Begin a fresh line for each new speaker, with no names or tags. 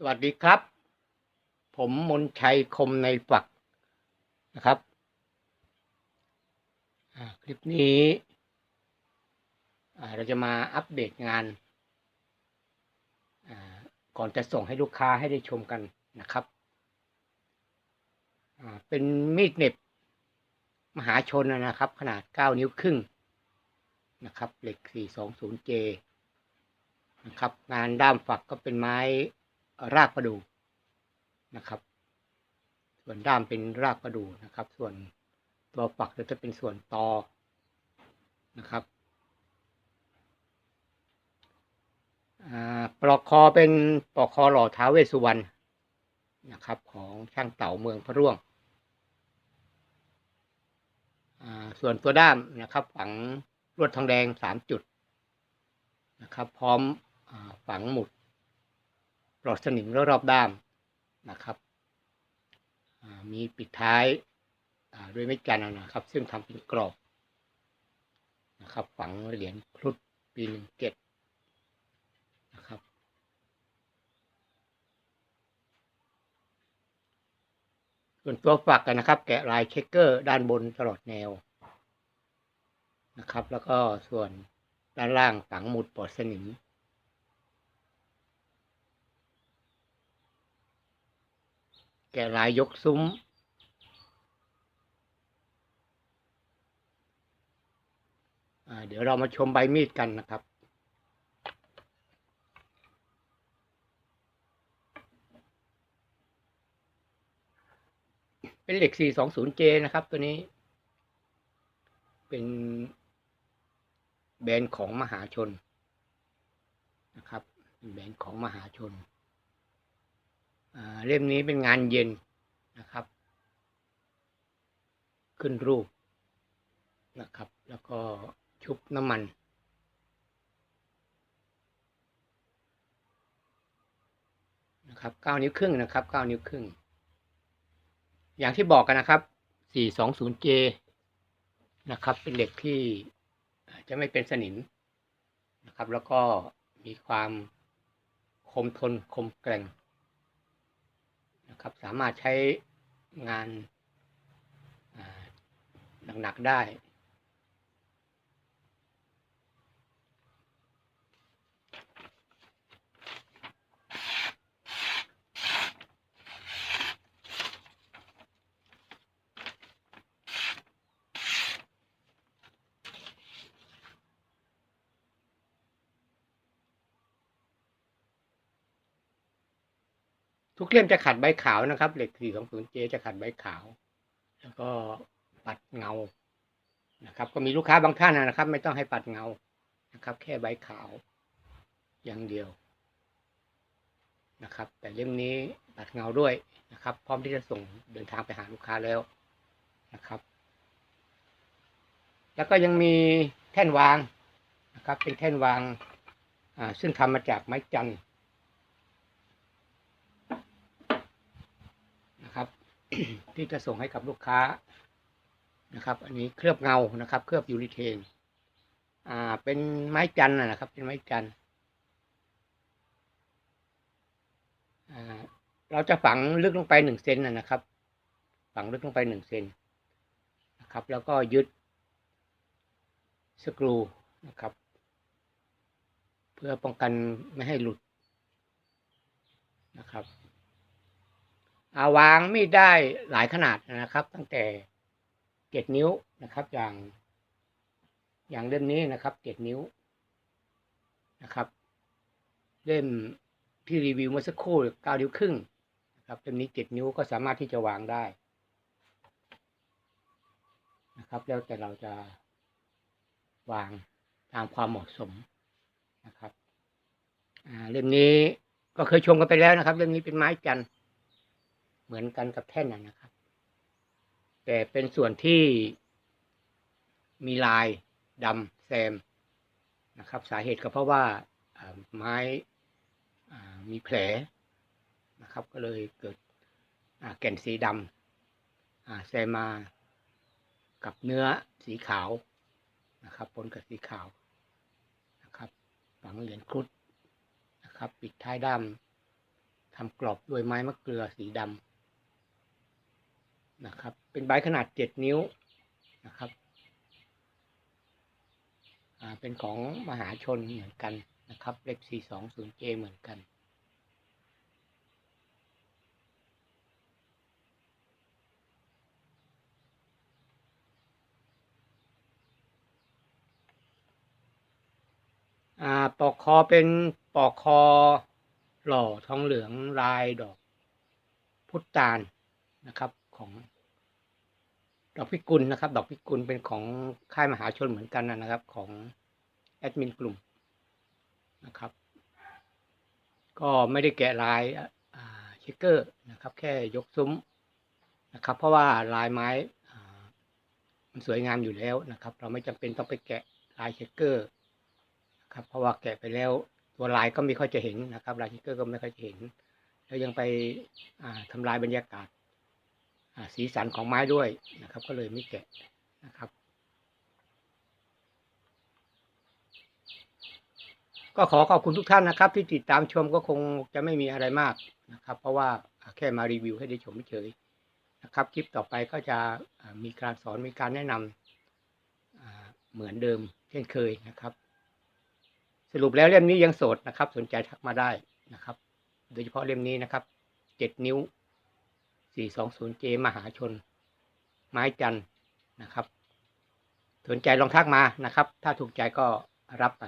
สวัสดีครับ ผมมนชัยคมในฝักนะครับ คลิปนี้เราจะมาอัปเดตงาน ก่อนจะส่งให้ลูกค้าให้ได้ชมกันนะครับ เป็นมีดเน็บ มหาชนนะครับ ขนาด 9 นิ้วครึ่งนะครับ เหล็ก 420J นะครับ งานด้ามฝักก็เป็นไม้ รากประดู่นะครับ ส่วนด้ามเป็นรากประดู่นะครับ ส่วนตัวฝักจะเป็นส่วนตอนะครับปลอกคอเป็นปลอกคอหล่อท้าเวสุวรรณนะครับ ของช่างเต่าเมืองพระร่วง ส่วนตัวด้ามนะครับ ฝังลวดทองแดงสามจุดนะครับ พร้อมอฝังหมุด ปลอดสนิมรอบๆด้ามนะครับมีปิดท้ายด้วยไม้จันทร์นะครับ ซึ่งทำเป็นกรอบนะครับ ฝังเหรียญครุฑปีหนึ่งเจ็ดนะครับส่วนตัวฝักกันนะครับ แกะลายเช็คเกอร์ด้านบนตลอดแนวนะครับ แล้วก็ส่วนด้านล่างฝังหมุดปลอดสนิม แกะลายยกซุ้ม เดี๋ยวเรามาชมใบมีดกันนะครับ เป็นเหล็ก 420J นะครับตัวนี้ เป็นแบรนด์ของมหาชนนะครับ แบรนด์ของมหาชน เล่มนี้เป็นงานเย็นนะครับ ขึ้นรูปนะครับ แล้วก็ชุบน้ำมันนะครับเก้านิ้วครึ่งนะครับเก้านิ้วครึ่ง อย่างที่บอกกันนะครับ 420J นะครับ เป็นเหล็กที่จะไม่เป็นสนิมนะครับ แล้วก็มีความคมทนคมแกร่ง นะครับ สามารถใช้งานหนักๆได้ ทุกเล่มจะขัดใบขาวนะครับ เหล็ก 420J จะขัดใบขาว แล้วก็ปัดเงานะครับ ก็มีลูกค้าบางท่านนะครับ ไม่ต้องให้ปัดเงานะครับ แค่ใบขาว อย่างเดียวนะครับ แต่เล่มนี้ปัดเงาด้วยนะครับ พร้อมที่จะส่งเดินทางไปหาลูกค้าแล้วนะครับ แล้วก็ยังมีแท่นวางนะครับ เป็นแท่นวางอ่าซึ่งทำมาจากไม้จันทร์ นะครับ ที่จะส่งให้กับลูกค้านะครับ อันนี้เคลือบเงานะครับ เคลือบยูริเทนอ่า เป็นไม้จันนะครับ เป็นไม้จันอ่าเราจะฝังลึกลงไปหนึ่งเซนนะครับ ฝังลึกลงไปหนึ่งเซนนะครับ แล้วก็ยึดสกรูนะครับ เพื่อป้องกันไม่ให้หลุดนะครับ วางมีดได้หลายขนาดนะครับ ตั้งแต่เจ็ดนิ้วนะครับ อย่าง อย่างเล่มนี้นะครับเจ็ดนิ้วนะครับ เล่มที่รีวิวเมื่อสักครู่เก้านิ้วครึ่งนะครับเล่มนี้เจ็ดนิ้วก็สามารถที่จะวางได้นะครับ แล้วแต่เราจะวางตามความเหมาะสมนะครับเล่มนี้ก็เคยชมกันไปแล้วนะครับ เล่มนี้เป็นไม้จันทร์ เหมือนกันกับแท่นนะนะครับ แต่เป็นส่วนที่มีลายดำแซมนะครับ สาเหตุก็เพราะว่าไม้มีแผลนะครับ ก็เลยเกิดแก่นสีดำแซมมากับเนื้อสีขาวนะครับปนกับสีขาวนะครับฝังเหรียญครุฑนะครับ ปิดท้ายด้ามทำกรอบด้วยไม้มะเกลือสีดำ นะครับ เป็นใบขนาดเจ็ดนิ้วนะครับอ่าเป็นของมหาชนเหมือนกันนะครับ เลขสี่สองศูนย์เจเหมือนกันอ่าปอกคอเป็นปอกคอหล่อทองเหลืองลายดอกพุทธตาลนะครับ ของดอกพิกุลนะครับ ดอกพิกุลเป็นของค่ายมหาชนเหมือนกันนะครับ ของแอดมินกลุ่มนะครับ ก็ไม่ได้แกะลายเชคเกอร์นะครับ แค่ยกซุ้มนะครับ เพราะว่าลายไม้มันสวยงามอยู่แล้วนะครับ เราไม่จำเป็นต้องไปแกะลายเชคเกอร์นะครับ เพราะว่าแกะไปแล้วตัวลายก็ไม่ค่อยจะเห็นนะครับ ลายทิกเกอร์ก็ไม่ค่อยจะเห็น แล้วยังไปอ่าทำลายบรรยากาศ สีสันของไม้ด้วยนะครับ ก็เลยไม่แกะนะครับ ก็ขอขอบคุณทุกท่านนะครับ ที่ติดตามชมก็คงจะไม่มีอะไรมากนะครับ เพราะว่าแค่มารีวิวให้ได้ชมเฉยนะครับ คลิปต่อไปก็จะมีการสอนมีการแนะนำอ่าเหมือนเดิมเช่นเคยนะครับ สรุปแล้วเล่มนี้ยังโสดนะครับ สนใจทักมาได้นะครับ โดยเฉพาะเล่มนี้นะครับเจ็ดนิ้ว สี่สองศูนย์เจมหาชน ไม้จันนะครับ สนใจลองทักมานะครับ ถ้าถูกใจก็รับไป